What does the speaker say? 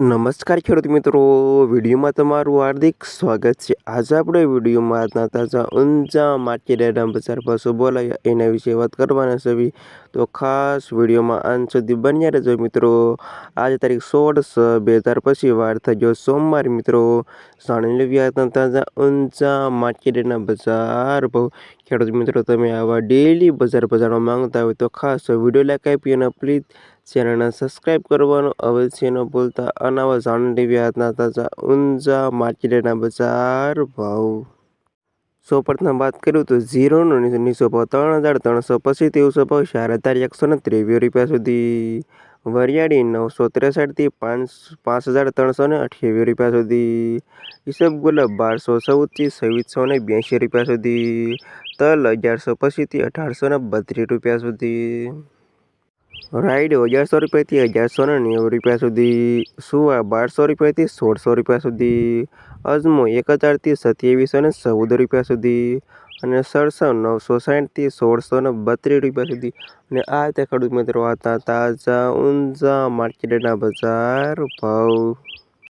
નમસ્કાર ખેડૂત મિત્રો, વિડીયોમાં તમારું હાર્દિક સ્વાગત છે. આજે આપણે વિડીયોમાં આજના તાજા ઊંઝા માર્કેટના બજાર પાસે બોલાયા એના વિશે વાત કરવાના છે તો ખાસ વિડીયોમાં અંત સુધી બન્યા રહેજો મિત્રો. આજે તારીખ સોળ બે હજાર પછી વાર થઈ ગયો સોમવાર મિત્રો. જાણી લેવી આજના તાજા ઊંઝા માર્કેટના બજાર ભાવ. ખેડૂત મિત્રો, તમે આવા ડેલી બજાર બજારમાં માંગતા હોય તો ખાસ વીડિયો લાઈક આપી અને પ્લીઝ ચેનલને સબસ્ક્રાઈબ કરવાનો અવશ્ય ન ભૂલતા. અનાવા જાણી વ્યાજના તાજા ઊંઝા માર્કેટના બજાર ભાવ. સૌપ્રથમ વાત કરું તો ઝીરોનો નીચો ભાવ ત્રણ હજાર ત્રણસો પચીસ તેવસો ભાવ ચાર હજાર એકસો ને ત્રેવીસ રૂપિયા સુધી. વરિયાળી નવસો ત્રેસઠથી પાંચ પાંચ હજાર ત્રણસો ને અઠ્યાવીસ રૂપિયા સુધી. ઈસબ ગુલાબ બારસો ચૌદથી છવ્વીસો ને બ્યાસી રૂપિયા સુધી. તલ અગિયારસો પચીસથી અઢારસો ને બત્રીસ રૂપિયા સુધી. રાઈડ અગિયારસો રૂપિયાથી અગિયારસો ને નેવું રૂપિયા સુધી, સુવા બારસો રૂપિયાથી સોળસો રૂપિયા સુધી, અજમો એક હજારથી સત્યાવીસો ને ચૌદ રૂપિયા સુધી અને સરસવ નવસો સાઠથી સોળસો ને બત્રીસ રૂપિયા સુધી. અને આ રીતે ખેડૂત મિત્રો હતા તાજા ઊંઝા માર્કેટના બજાર ભાવ.